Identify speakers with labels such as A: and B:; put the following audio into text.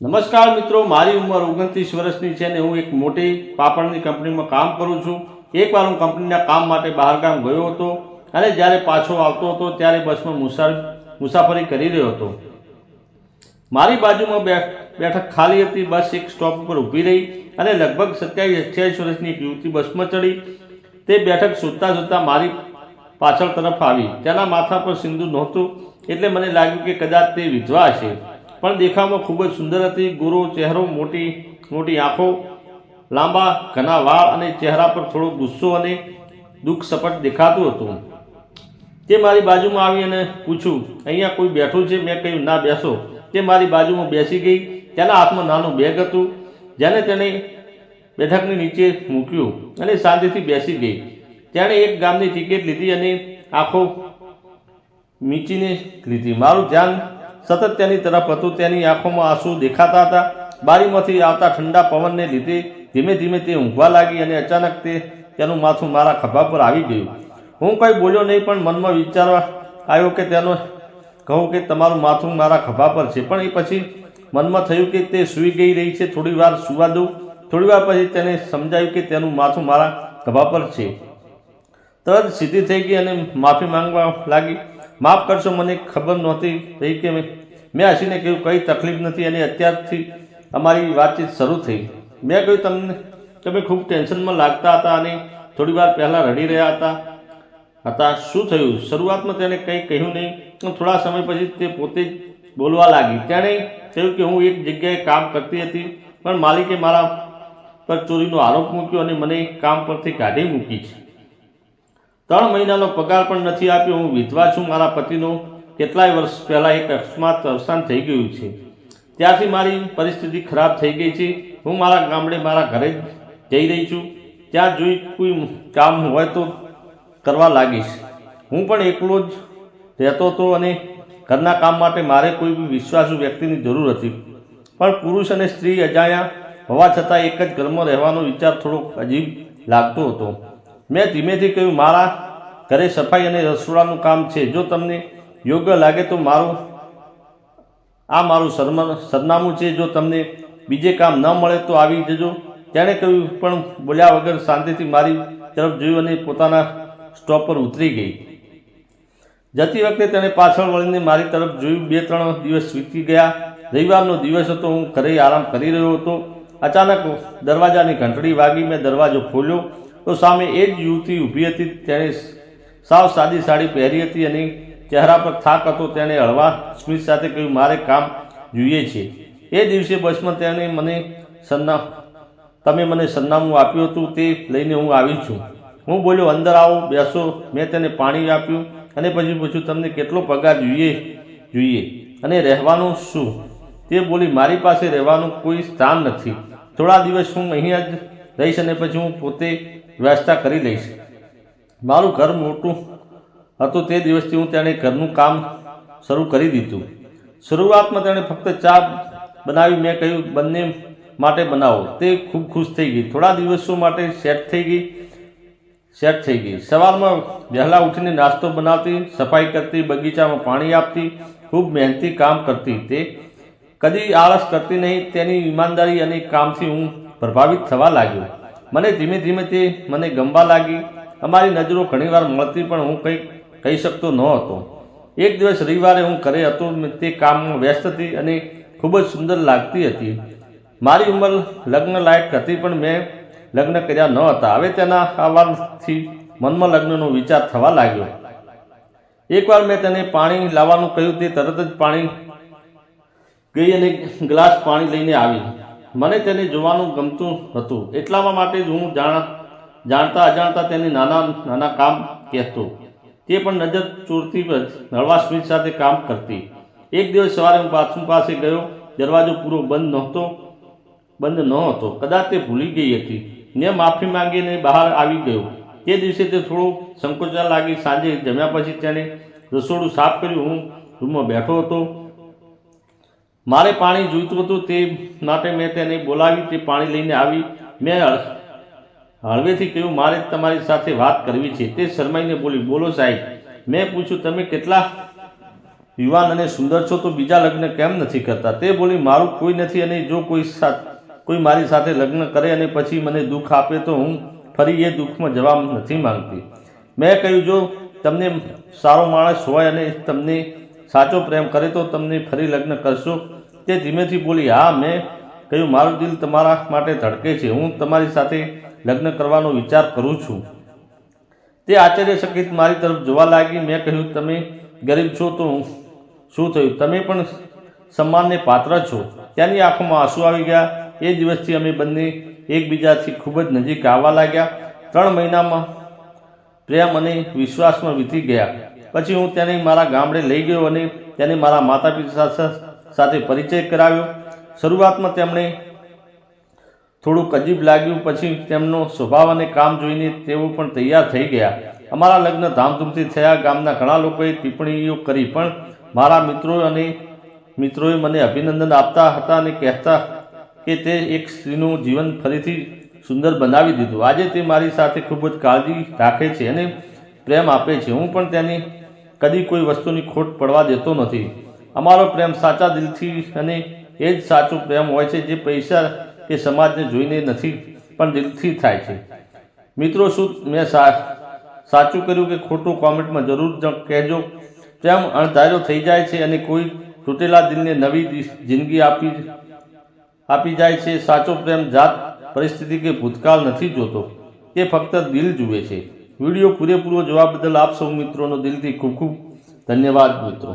A: નમસ્કાર મિત્રો, મારી ઉંમર ઓગણત્રીસ વર્ષની છે ને હું એક મોટી પાપડની કંપનીમાં કામ કરું છું. એકવાર હું કંપનીના કામ માટે બહારગામ ગયો હતો અને જ્યારે પાછો આવતો હતો ત્યારે બસમાં મુસાફ મુસાફરી કરી રહ્યો હતો. મારી બાજુમાં બેઠક ખાલી હતી, બસ એક સ્ટોપ ઉપર ઊભી રહી અને લગભગ સત્યાવીસ, અઠ્યાવીસ વર્ષની એક યુવતી બસમાં ચડી. તે બેઠક શોધતા શોધતા મારી પાછળ તરફ આવી. તેના માથા પર સિંદૂર નહોતું એટલે મને લાગ્યું કે કદાચ તે વિધવા હશે. પણ દેખાવમાં ખૂબ જ સુંદર હતી. ગોરો ચહેરો મોટી મોટી આંખો, લાંબા ઘના વાળ અને ચહેરા પર થોડો ગુસ્સો અને દુઃખ સપટ દેખાતું હતું. તે મારી બાજુમાં આવી અને પૂછ્યું, અહીંયા કોઈ બેઠું છે? મેં કહ્યું, ના, બેસો. તે મારી બાજુમાં બેસી ગઈ. તેના હાથમાં નાનું બેગ હતું, જેને તેણે બેઠકની નીચે મૂક્યું અને શાંતિથી બેસી ગઈ. તેણે એક ગામની ટિકિટ લીધી અને આંખો મીચીને લીધી. મારું ધ્યાન સતત તેની તરફ હતું તેની આંખોમાં આંસુ દેખાતા હતા. બારીમાંથી આવતા ઠંડા પવનને લીધે ધીમે ધીમે તે ઊંઘવા લાગી અને અચાનક તે તેનું માથું મારા ખભા પર આવી ગયું. હું કંઈ બોલ્યો નહીં, પણ મનમાં વિચારવા આવ્યો કે તેનો કહું કે તમારું માથું મારા ખભા પર છે. પણ એ પછી મનમાં થયું કે તે સૂઈ ગઈ રહી છે. થોડી વાર સુવા દઉં. થોડી વાર પછી તેને સમજાયું કે તેનું માથું મારા ખભા પર છે. તરત સીધી થઈ ગઈ અને માફી માંગવા લાગી. માફ કરશો, મને ખબર નહોતી રહી કે મેં હસીને કહ્યું, કંઈ તકલીફ નથી. અને અત્યારથી અમારી વાતચીત શરૂ થઈ. મેં કહ્યું, તમને તમે ખૂબ ટેન્શનમાં લાગતા હતા અને થોડી વાર પહેલાં રડી રહ્યા હતા. હતા. શું થયું? શરૂઆતમાં તેણે કંઈ કહ્યું નહીં. થોડા સમય પછી તે પોતે જ બોલવા લાગી. તેણે કહ્યું કે હું એક જગ્યાએ કામ કરતી હતી, પણ માલિકે મારા પર ચોરીનો આરોપ મૂક્યો અને મને કામ પરથી કાઢી મૂકી છે. ત્રણ મહિનાનો પગાર પણ નથી આપ્યો. હું વિધવા છું. મારા પતિનો કેટલાય વર્ષ પહેલાં એક અકસ્માત અવસાન થઈ ગયું છે. ત્યારથી મારી પરિસ્થિતિ ખરાબ થઈ ગઈ છે. હું મારા ગામડે મારા ઘરે જઈ રહી છું. ત્યાં જોઈ કોઈ કામ હોય તો કરવા લાગીશ. હું પણ એકલો જ રહેતો હતો અને ઘરના કામ માટે મારે કોઈ બી વિશ્વાસુ વ્યક્તિની જરૂર હતી. પણ પુરુષ અને સ્ત્રી અજાણ્યા હોવા છતાં એક જ ઘરમાં રહેવાનો વિચાર થોડોક અજીબ લાગતો હતો. મેં ધીમેથી કહ્યું, મારા ઘરે સફાઈ અને રસોડાનું કામ છે. જો તમને યોગ્ય લાગે તો મારું, આ મારું સરમ સરનામું છે. જો તમને બીજે કામ ન મળે તો આવી જજો. તેણે કહ્યું, પણ બોલ્યા વગર શાંતિથી મારી તરફ જોયું અને પોતાના સ્ટોપ પર ઉતરી ગઈ. જતી વખતે તેણે પાછળ વળીને મારી તરફ જોયું. બે, ત્રણ દિવસ વીતી ગયા. રવિવારનો દિવસ હતો. હું ઘરે આરામ કરી રહ્યો હતો. અચાનક દરવાજાની ઘંટડી વાગી. મેં દરવાજો ખોલ્યો. તો સામે એ જ યુવતી ઊભી હતી. તેણે સાવ સાદી સાડી પહેરી હતી અને ચહેરા પર થાક હતો, તેણે હળવા સ્મિત સાથે કહ્યું, મારે કામ જોઈએ છે. એ દિવસે બસમાં તેણે મને સરના તમે મને સરનામું આપ્યું હતું, તે લઈને હું આવી છું. હું બોલ્યો, અંદર આવો, બેસો, મેં તેને પાણી આપ્યું અને પછી પૂછ્યું, તમને કેટલો પગાર જોઈએ જોઈએ? અને રહેવાનું શું? તે બોલી, મારી પાસે રહેવાનું કોઈ સ્થાન નથી. થોડા દિવસ હું અહીંયા જ રહીશ અને પછી હું પોતે વ્યવસ્થા કરી લઈશ. મારું ઘર મોટું હતું તે દિવસથી હું તેણે ઘરનું કામ શરૂ કરી દીધું. શરૂઆતમાં તેણે ફક્ત ચા બનાવી મેં કહ્યું, બંને માટે બનાવો. તે ખૂબ ખુશ થઈ ગઈ. થોડા દિવસો માટે સેટ થઈ ગઈ, સેટ થઈ ગઈ. સવારમાં વહેલા ઉઠીને નાસ્તો બનાવતી, સફાઈ કરતી, બગીચામાં પાણી આપતી, ખૂબ મહેનતી કામ કરતી. તે કદી આળસ કરતી નહીં, તેની ઈમાનદારી અને કામથી હું પ્રભાવિત થવા લાગ્યો. મને ધીમે ધીમે તે મને ગમવા લાગી. અમારી નજરો ઘણીવાર મળતી પણ હું કંઈ કહી શકતો ન હતો. એક દિવસ રવિવારે હું ઘરે હતો તે કામમાં વ્યસ્ત હતી અને ખૂબ જ સુંદર લાગતી હતી. મારી ઉંમર લગ્ન લાયક હતી પણ મેં લગ્ન કર્યા ન હતા. હવે તેના આવવાથી મનમાં લગ્નનો વિચાર થવા લાગ્યો. એકવાર મેં તેને પાણી લાવવાનું કહ્યું તે તરત જ પાણી ગઈ અને ગ્લાસ પાણી લઈને આવી. મને તેને જોવાનું ગમતું હતું. એટલામાં માટે જ હું જાણ જાણતા અજાણતા તેને નાના નાના કામ કહેતો. તે પણ નજર ચોરતી નળવા સ્મિત સાથે કામ કરતી. એક દિવસ સવારે હું બાથરૂમ પાસે ગયો. દરવાજો પૂરો બંધ નહોતો, બંધ ન હતો કદાચ તે ભૂલી ગઈ હતી. મેં માફી માંગીને બહાર આવી ગયો. તે દિવસે તે થોડો સંકોચા લાગી. સાંજે જમ્યા પછી તેણે રસોડું સાફ કર્યું. હું રૂમમાં બેઠો હતો. મારે પાણી જોઈતું હતું તે માટે મેં તેને બોલાવી, તે પાણી લઈને આવી. મેં હળવેથી કહ્યું, મારે તમારી સાથે વાત કરવી છે. તે શરમાઈને બોલી, બોલો સાહેબ, મેં પૂછ્યું, તમે કેટલા યુવાન અને સુંદર છો, તો બીજા લગ્ન કેમ નથી કરતા? તે બોલી, મારું કોઈ નથી અને જો કોઈ સાથ કોઈ મારી સાથે લગ્ન કરે અને પછી મને દુઃખ આપે, તો હું ફરી એ દુઃખમાં જવા નથી માંગતી. મેં કહ્યું, જો તમને સારો માણસ હોય અને તમને સાચો પ્રેમ કરે, તો તમને ફરી લગ્ન કરશો. તે ધીમેથી બોલી, હા, મેં કહ્યું, મારું દિલ તમારા માટે ધડકે છે. હું તમારી સાથે લગ્ન કરવાનો વિચાર કરું છું. તે આશ્ચર્યચકિત મારી તરફ જોવા લાગી. મેં કહ્યું, તમે ગરીબ છો તો શું થયું? તમે પણ સન્માનને પાત્ર છો. ત્યાંની આંખોમાં આંસુ આવી ગયા. એ દિવસથી અમે બંને એકબીજાથી ખૂબ જ નજીક આવવા લાગ્યા. ત્રણ મહિનામાં પ્રેમ અને વિશ્વાસમાં વીતી ગયા. પછી હું તેને મારા ગામડે લઈ ગયો અને તેને મારા માતા પિતા સાથે પરિચય કરાવ્યો. શરૂઆતમાં તેમણે થોડુંક અજીબ લાગ્યું. પછી તેમનો સ્વભાવ અને કામ જોઈને તેઓ પણ તૈયાર થઈ ગયા. અમારા લગ્ન ધામધૂમથી થયા. ગામના ઘણા લોકોએ ટિપ્પણીઓ કરી, પણ મારા મિત્રો અને મિત્રોએ મને અભિનંદન આપતા હતા અને કહેતા કે તે એક સ્ત્રીનું જીવન ફરીથી સુંદર બનાવી દીધું. આજે તે મારી સાથે ખૂબ જ કાળજી રાખે છે અને પ્રેમ આપે છે. હું પણ તેની કદી કોઈ વસ્તુની ખોટ પડવા દેતો નથી. અમારો પ્રેમ સાચા દિલથી અને એ જ સાચો પ્રેમ હોય છે જે પૈસા કે સમાજને જોઈને નથી, પણ દિલથી થાય છે. મિત્રો, શું મેં સાચું કર્યું કે ખોટું કોમેન્ટમાં જરૂર કહેજો. તેમ અણધાર્યો થઈ જાય છે અને કોઈ તૂટેલા દિલને નવી જિંદગી આપી આપી જાય છે. સાચો પ્રેમ જાત પરિસ્થિતિ કે ભૂતકાળ નથી જોતો. એ ફક્ત દિલ જુએ છે. વીડિયો પૂરેપૂરો જોવા બદલ આપ સૌ મિત્રોનો દિલથી ખૂબ ખૂબ ધન્યવાદ, મિત્રો.